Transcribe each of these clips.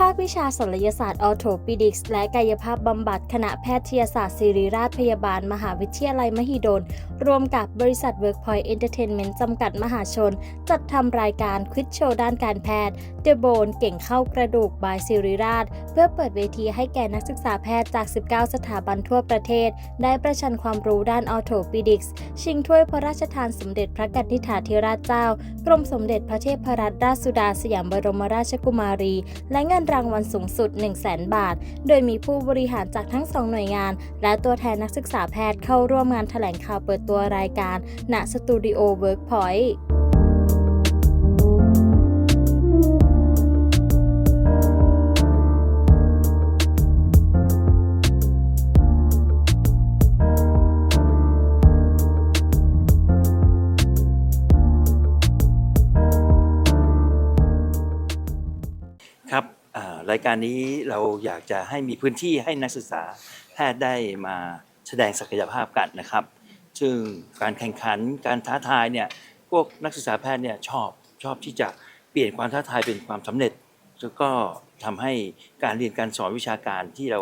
ภาควิชาศัลยศาสตร์ออโทปิดิกส์และกายภาพบำบัดคณะแพทยศาสตร์ศิริราชพยาบาล มหาวิทยาลัยมหิดลร่วมกับบริษัท Workpoint Entertainment จำกัดมหาชน จัดทำรายการควิดโชว์ด้านการแพทย์ The Bone เก่งเข้ากระดูกบายศิริราช เพื่อเปิดเวทีให้แก่นักศึกษาแพทย์จาก 19 สถาบันทั่วประเทศ ได้ประชันความรู้ด้านออโทปิดิกส์ชิงถ้วยพระราชทานสมเด็จพระกนิษฐาธิราชเจ้า กรมสมเด็จพระเทพรัตนราชสุดาสยามบรมราชกุมารี และเงินรางวัลสูงสุด 1 0 0 0 0แบาท โดยมีผู้บริหารจากทั้งสองหน่วยงาน และตัวแทนนักศึกษาแพทย์เข้าร่วมงานแถลงข่าวเปิดตัวรายการณสตูดิโอเวิร์กพอยต์ รายการนี้เราอยากจะให้มีพื้นที่ให้นักศึกษาแพทย์ได้มาแสดงศักยภาพกันนะครับ ซึ่งการแข่งขันการท้าทายเนี่ยพวกนักศึกษาแพทย์เนี่ยชอบชอบที่จะเปลี่ยนความท้าทายเป็นความสำเร็จ แล้วก็ทำให้การเรียนการสอนวิชาการที่เรา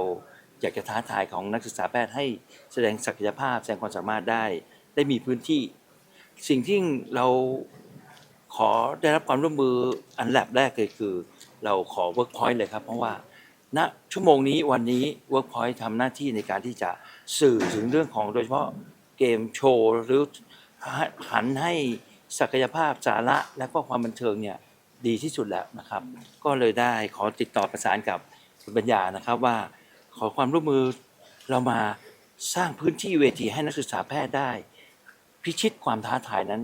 อยากจะท้าทายของนักศึกษาแพทย์ให้แสดงศักยภาพแสดงความสามารถได้ ได้มีพื้นที่ สิ่งที่เราขอได้รับความร่วมมืออันแรกแรกเลยคือ เราขอ Workpoint เลยครับ เพราะว่าณชั่วโมงนี้วันนี้ Workpoint ทำหน้าที่ในการที่จะสื่อถึงเรื่องของโดยเฉพาะเกมโชว์ หรือหันให้ศักยภาพสาระและก็ความบันเทิงเนี่ยดีที่สุดแล้วนะครับ ก็เลยได้ขอติดต่อประสานกับคุณปัญญานะครับว่าขอความร่วมมือเรามาสร้างพื้นที่เวทีให้นักศึกษาแพทย์ได้ พิชิตความท้าทายนั้น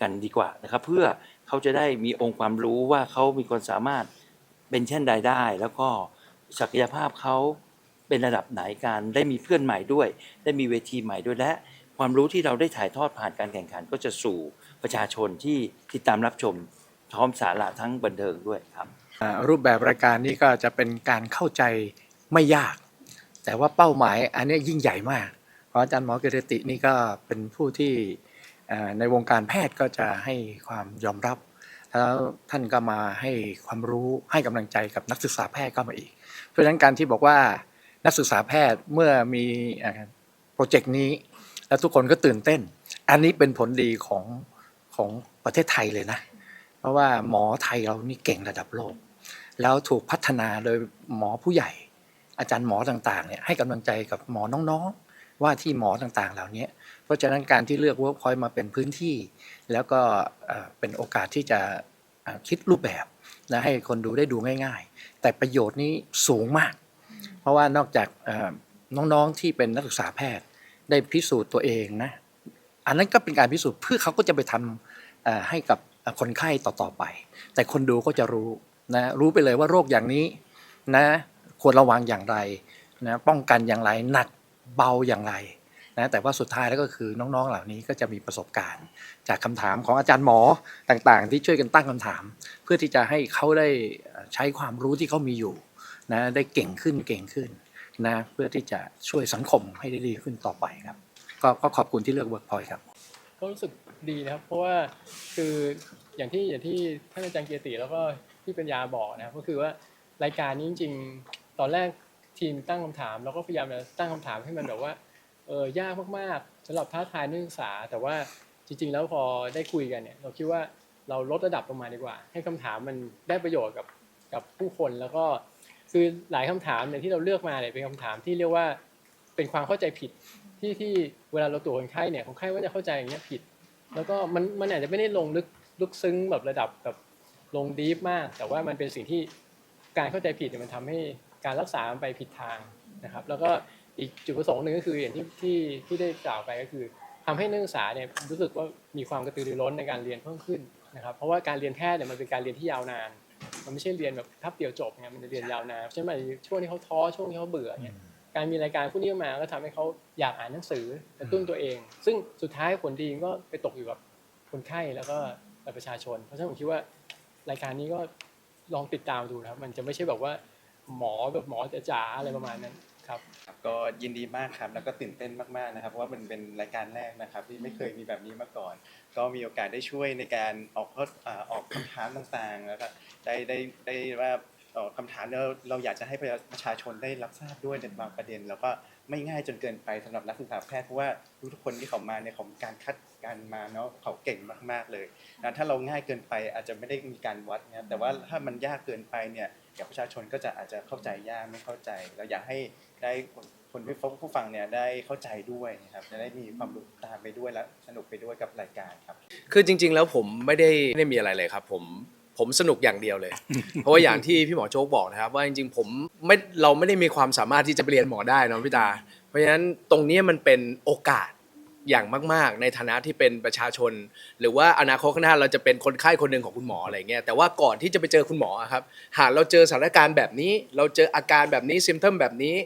กันดีกว่านะครับ เพื่อเขาจะได้มีองค์ความรู้ว่าเขามีความสามารถ เป็นเช่นใดได้ แล้วก็ศักยภาพเขาเป็นระดับไหนการได้มีเพื่อนใหม่ด้วย ได้มีเวทีใหม่ด้วยและความรู้ที่เราได้ถ่ายทอดผ่านการแข่งขัน ก็จะสู่ประชาชนที่ติดตามรับชมพร้อมสาระทั้งบันเทิงด้วยครับอ่ารูปแบบรายการนี้ก็จะเป็นการเข้าใจไม่ยาก แต่ว่าเป้าหมายอันเนี้ยยิ่งใหญ่มาก เพราะอาจารย์หมอเกเรตินี่ก็เป็นผู้ที่อ่าในวงการแพทย์ก็จะให้ความยอมรับ แล้วท่านก็มาให้ความรู้ให้กำลังใจกับนักศึกษาแพทย์ก็มาอีก เพราะฉะนั้นการที่บอกว่านักศึกษาแพทย์เมื่อมีโปรเจกต์นี้ แล้วทุกคนก็ตื่นเต้น อันนี้เป็นผลดีของของประเทศไทยเลยนะ เพราะว่าหมอไทยเรานี่เก่งระดับโลก แล้วถูกพัฒนาโดยหมอผู้ใหญ่ อาจารย์หมอต่างๆเนี่ยให้กำลังใจกับหมอน้องๆ ว่าที่หมอต่างๆ เหล่านี้เพราะฉะนั้นการที่เลือกเวิร์กพอยต์มาเป็นพื้นที่ แล้วก็เป็นโอกาสที่จะคิดรูปแบบและให้คนดูได้ดูง่ายๆ แต่ประโยชน์นี้สูงมาก เพราะว่านอกจากน้องๆที่เป็นนักศึกษาแพทย์ ได้พิสูจน์ตัวเองนะอันนั้นก็เป็นการพิสูจน์เพื่อเขาก็จะไปทำเอ่อให้กับคนไข้ต่อๆไป แต่คนดูก็จะรู้นะรู้ไปเลยว่าโรคอย่างนี้นะควรระวังอย่างไรนะป้องกันอย่างไรหนัก เบาอย่างไรนะแต่ว่าสุดท้ายแล้วก็คือน้องๆเหล่านี้ก็จะมีประสบการณ์ จากคำถามของอาจารย์หมอต่างๆ ที่ช่วยกันตั้งคำถาม เพื่อที่จะให้เขาได้ใช้ความรู้ที่เขามีอยู่นะได้เก่งขึ้นเก่งขึ้นนะเพื่อที่จะช่วยสังคมให้ได้ดีขึ้นต่อไปครับก็ก็ขอบคุณที่เลือกเวิร์กพอยครับก็รู้สึกดีนะครับ เพราะว่าคืออย่างที่อย่างที่ท่านอาจารย์เกียรติแล้วก็พี่ปัญญาบอกนะครับก็คือว่ารายการนี้จริงๆ ตอนแรก ทีมตั้งคำถามแล้วก็พยายามจะตั้งคำถามให้มันแบบว่าเออยากมากๆสำหรับท้าทายนักศึกษา แต่ว่าจริง ๆ แล้วพอได้คุยกันเนี่ย เราคิดว่าเราลดระดับลงมาดีกว่า ให้คำถามมันได้ประโยชน์กับกับผู้คนแล้วก็คือหลายคำถามเนี่ยที่เราเลือกมาเนี่ยเป็นคำถามที่เรียกว่าเป็นความเข้าใจผิดที่ที่เวลาเราตรวจคนไข้เนี่ยคนไข้ก็จะเข้าใจอย่างเงี้ยผิด แล้วก็มันมันอาจจะไม่ได้ลงลึกลึกซึ้งแบบระดับแบบลงดีฟมาก แต่ว่ามันเป็นสิ่งที่การเข้าใจผิดเนี่ยมันทำให้ การรักษามันไปผิดทางนะครับ แล้วก็อีกจุดประสงค์หนึ่งก็คืออย่างที่ที่ที่ได้กล่าวไปก็คือทำให้นักศึกษาเนี่ยรู้สึกว่ามีความกระตือรือร้นในการเรียนเพิ่มขึ้นนะครับ เพราะว่าการเรียนแพทย์เนี่ยมันเป็นการเรียนที่ยาวนาน มันไม่ใช่เรียนแบบทับเดียวจบไงมันจะเรียนยาวนานใช่ไหมช่วงที่เขาท้อช่วงที่เขาเบื่อเนี่ยการมีรายการพวกนี้มาก็ทำให้เขาอยากอ่านหนังสือกระตุ้นตัวเอง ซึ่งสุดท้ายผลดีก็ไปตกอยู่กับคนไข้แล้วก็กับประชาชน เพราะฉะนั้นผมคิดว่ารายการนี้ก็ลองติดตามดูนะครับ มันจะไม่ใช่แบบว่า หมอแบบหมอจ๋าๆอะไรประมาณนั้นครับ ครับก็ยินดีมากครับแล้วก็ตื่นเต้นมากๆนะครับเพราะว่ามันเป็นรายการแรกนะครับ ที่ไม่เคยมีแบบนี้มาก่อน ก็มีโอกาสได้ช่วยในการออกข้ออ่าออกคำถามต่างๆแล้วก็ได้ได้ได้ว่า คำถามเราเราอยากจะให้ประชาชนได้รับทราบด้วยในบางประเด็น แล้วก็ไม่ง่ายจนเกินไปสำหรับนักศึกษาแพทย์เพราะว่าทุกคนที่เขามาเนี่ยขามีการคัดการมาเนาะเขาเก่งมากๆเลยนะถ้าเราง่ายเกินไปอาจจะไม่ได้มีการวัดนะแต่ว่าถ้ามันยากเกินไปเนี่ยเดี๋ยวประชาชนก็จะอาจจะเข้าใจยากไม่เข้าใจ เราอยากให้ได้คนที่ผู้ฟังเนี่ยได้เข้าใจด้วยนะครับจะได้มีความรู้ตามไปด้วยและสนุกไปด้วยกับรายการครับ คือจริง ๆ แล้วผมไม่ได้ไม่ได้มีอะไรเลยครับ ผม ผมสนุกอย่างเดียวเลย เพราะว่าอย่างที่พี่หมอโจ๊กบอกนะครับ ว่าจริงๆผมไม่เราไม่ได้มีความสามารถที่จะไปเรียนหมอได้นะพี่ตา เพราะฉะนั้นตรงนี้มันเป็นโอกาสอย่างมาก ๆ ในฐานะที่เป็นประชาชน หรือว่าอนาคตข้างหน้าเราจะเป็นคนไข้คนหนึ่งของคุณหมออะไรเงี้ยแต่ว่าก่อนที่จะไปเจอคุณหมอครับหากเราเจอสถานการณ์แบบนี้ เราเจออาการแบบนี้ซิมเทมแบบนี้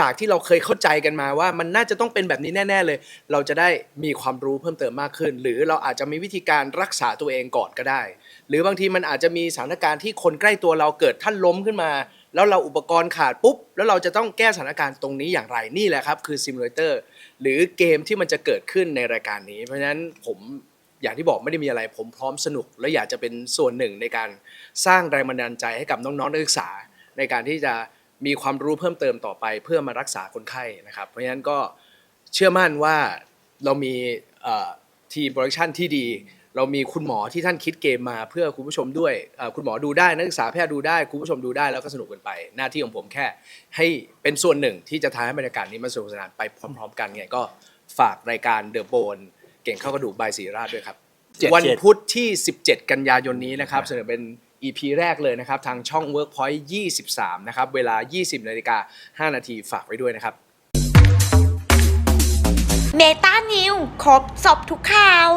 จากที่เราเคยเข้าใจกันมาว่ามันน่าจะต้องเป็นแบบนี้แน่ ๆ เลย เราจะได้มีความรู้เพิ่มเติมมากขึ้น หรือเราอาจจะมีวิธีการรักษาตัวเองก่อนก็ได้ หรือบางทีมันอาจจะมีสถานการณ์ที่คนใกล้ตัวเราเกิดท่านล้มขึ้นมา แล้วเราอุปกรณ์ขาดปุ๊บ แล้วเราจะต้องแก้สถานการณ์ตรงนี้อย่างไรนี่แหละครับ คือซิมูเลเตอร์หรือเกมที่มันจะเกิดขึ้นในรายการนี้ เพราะฉะนั้นผมอย่างที่บอกไม่ได้มีอะไร ผมพร้อมสนุก และอยากจะเป็นส่วนหนึ่งในการสร้างแรงบันดาลใจให้กับน้องๆนักศึกษา ในการที่จะมีความรู้เพิ่มเติมต่อไปเพื่อมารักษาคนไข้นะครับ เพราะฉะนั้นก็เชื่อมั่นว่าเรามีทีมโปรดักชันที่ดี เรามีคุณหมอที่ท่านคิดเกมมาเพื่อคุณผู้ชมด้วยเอ่อคุณหมอดูได้นักศึกษาแพทย์ดูได้คุณผู้ชมดูได้แล้วก็สนุกกันไป หน้าที่ของผมแค่ ให้เป็นส่วนหนึ่งที่จะทำให้บรรยากาศนี้มันสนุกสนานไปพร้อม ๆ กันไงก็ฝากรายการเดอะโบนเก่งเข้ากระดูกบายศรีราชด้วยครับเจ็ดวันเจ็ดพุธที่ 17 กันยายนนี้นะครับเสนอเป็น EP แรกเลยนะครับ ทางช่อง Workpoint 23 นะครับ เวลา 20นาฬิกา5นาทีฝากไว้ด้วยนะครับเมตานิวครบสอบทุกข่าว